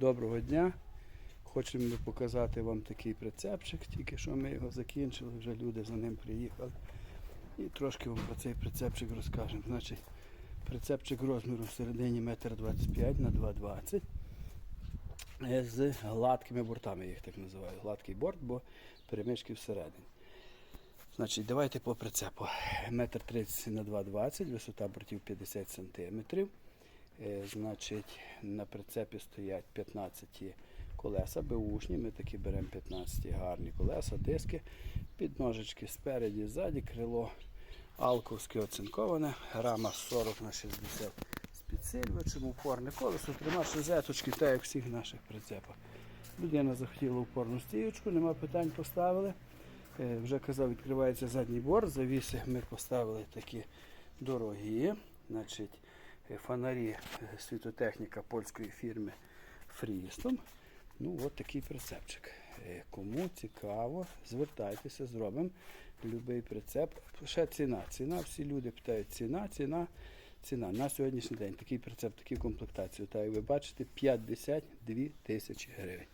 Доброго дня. Хочемо показати вам такий прицепчик, тільки що ми його закінчили, вже люди за ним приїхали. І трошки вам про цей прицепчик розкажемо. Значить, прицепчик розміру всередині 1,25 на 2,20 е, з гладкими бортами, їх так називаю. Гладкий борт, бо перемички всередині. Значить, давайте по прицепу. 1,30 на 2,20, висота бортів 50 см. Е, Значить, на прицепі стоять 15 колеса, беушні. Ми такі беремо 15 гарні колеса, диски, підножечки спереді, ззаді, крило алковське оцинковане, рама 40 на 60 з підсилювачем, упорне колесо, тримач розеточки, так як всіх наших прицепах. Людина захотіла упорну стіючку, нема питань поставили. Е, Вже казав, відкривається задній борт, завіси ми поставили такі дорогі. Значить, фонарі е, світотехніка польської фірми Фрістом. Ну, от такий прицепчик. Е, Кому цікаво, звертайтеся, зробимо любий прицеп. Ще ціна. Ціна, всі люди питають, ціна, ціна, ціна. На сьогоднішній день такий прицеп, такі комплектації. Та як ви бачите, 52 тисячі гривень.